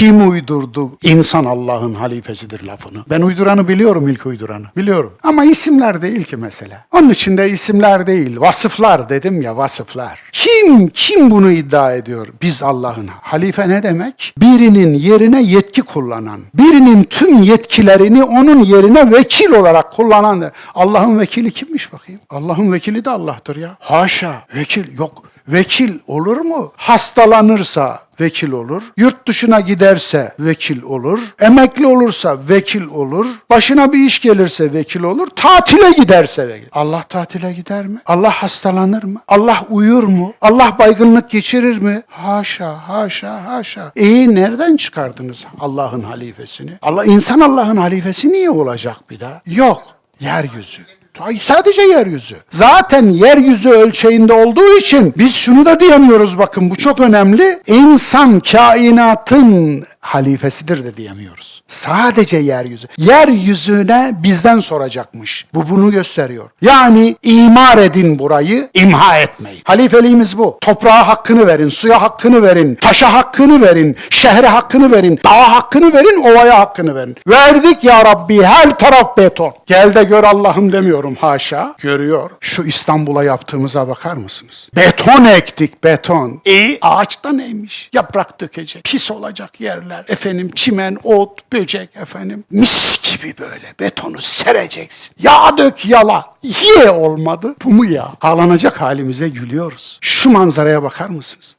Kim uydurdu insan Allah'ın halifesidir lafını? Ben uyduranı biliyorum ilk uyduranı. Biliyorum. Ama isimler değil ki mesele. Onun içinde isimler değil. Vasıflar dedim ya vasıflar. Kim kim bunu iddia ediyor? Biz Allah'ın. Halife ne demek? Birinin yerine yetki kullanan. Birinin tüm yetkilerini onun yerine vekil olarak kullanan. Allah'ın vekili kimmiş bakayım? Allah'ın vekili de Allah'tır ya. Haşa. Vekil yok. Vekil olur mu? Hastalanırsa vekil olur. Yurt dışına giderse vekil olur. Emekli olursa vekil olur. Başına bir iş gelirse vekil olur. Tatile giderse vekil. Allah tatile gider mi? Allah hastalanır mı? Allah uyur mu? Allah baygınlık geçirir mi? Haşa, haşa, haşa. İyi nereden çıkardınız Allah'ın halifesini? Allah insan Allah'ın halifesi niye olacak bir daha? Yok. Yeryüzü. Ay, Sadece yeryüzü. Zaten yeryüzü ölçeğinde olduğu için biz şunu da diyemiyoruz bakın bu çok önemli. İnsan kainatın halifesidir de diyemiyoruz. Sadece yeryüzü. Yeryüzüne bizden soracakmış. Bu bunu gösteriyor. Yani imar edin burayı, imha etmeyin. Halifeliğimiz bu. Toprağa hakkını verin, suya hakkını verin, taşa hakkını verin, şehre hakkını verin, dağa hakkını verin, ovaya hakkını verin. Verdik ya Rabbi her taraf beton. Gel de gör Allah'ım demiyorum haşa. Görüyor. Şu İstanbul'a yaptığımıza bakar mısınız? Beton ektik beton. E ağaçta neymiş? Yaprak dökecek. Pis olacak yerler. Efendim çimen, ot, böcek efendim. Mis gibi böyle betonu sereceksin. Yağ dök yala. Ye olmadı. Bu mu ya? Ağlanacak halimize gülüyoruz. Şu manzaraya bakar mısınız?